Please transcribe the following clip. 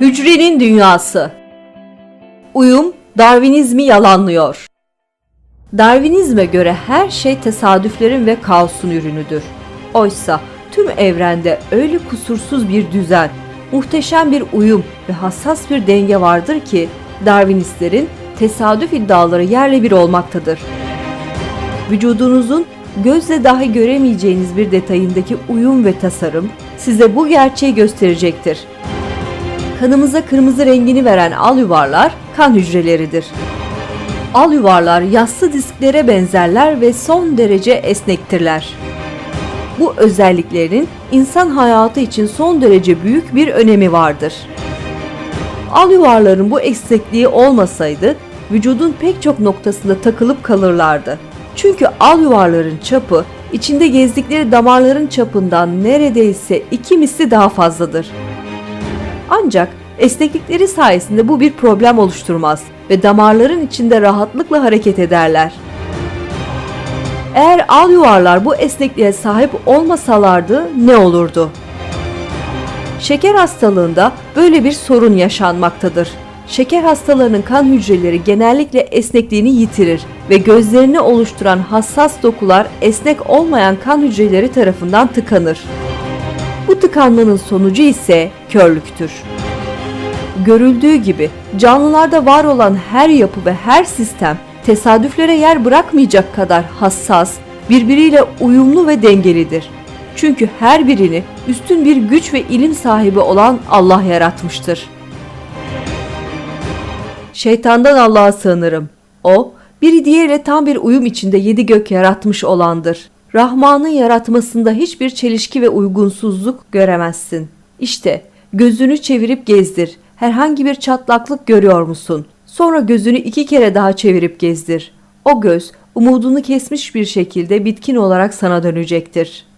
Hücrenin Dünyası Uyum, Darwinizmi yalanlıyor. Darwinizme göre her şey tesadüflerin ve kaosun ürünüdür. Oysa tüm evrende öyle kusursuz bir düzen, muhteşem bir uyum ve hassas bir denge vardır ki Darwinistlerin tesadüf iddiaları yerle bir olmaktadır. Vücudunuzun gözle dahi göremeyeceğiniz bir detayındaki uyum ve tasarım size bu gerçeği gösterecektir. Kanımıza kırmızı rengini veren al yuvarlar kan hücreleridir. Al yuvarlar yassı disklere benzerler ve son derece esnektirler. Bu özelliklerin insan hayatı için son derece büyük bir önemi vardır. Al yuvarların bu esnekliği olmasaydı vücudun pek çok noktasında takılıp kalırlardı. Çünkü al yuvarların çapı içinde gezdikleri damarların çapından neredeyse iki misli daha fazladır. Ancak esneklikleri sayesinde bu bir problem oluşturmaz ve damarların içinde rahatlıkla hareket ederler. Eğer al yuvarlar bu esnekliğe sahip olmasalardı ne olurdu? Şeker hastalığında böyle bir sorun yaşanmaktadır. Şeker hastalarının kan hücreleri genellikle esnekliğini yitirir ve gözlerini oluşturan hassas dokular esnek olmayan kan hücreleri tarafından tıkanır. Bu tıkanmanın sonucu ise körlüktür. Görüldüğü gibi canlılarda var olan her yapı ve her sistem tesadüflere yer bırakmayacak kadar hassas, birbiriyle uyumlu ve dengelidir. Çünkü her birini üstün bir güç ve ilim sahibi olan Allah yaratmıştır. Şeytandan Allah'a sığınırım. O, biri diğeriyle tam bir uyum içinde yedi gök yaratmış olandır. Rahman'ın yaratmasında hiçbir çelişki ve uygunsuzluk göremezsin. İşte gözünü çevirip gezdir. Herhangi bir çatlaklık görüyor musun? Sonra gözünü iki kere daha çevirip gezdir. O göz umudunu kesmiş bir şekilde bitkin olarak sana dönecektir.''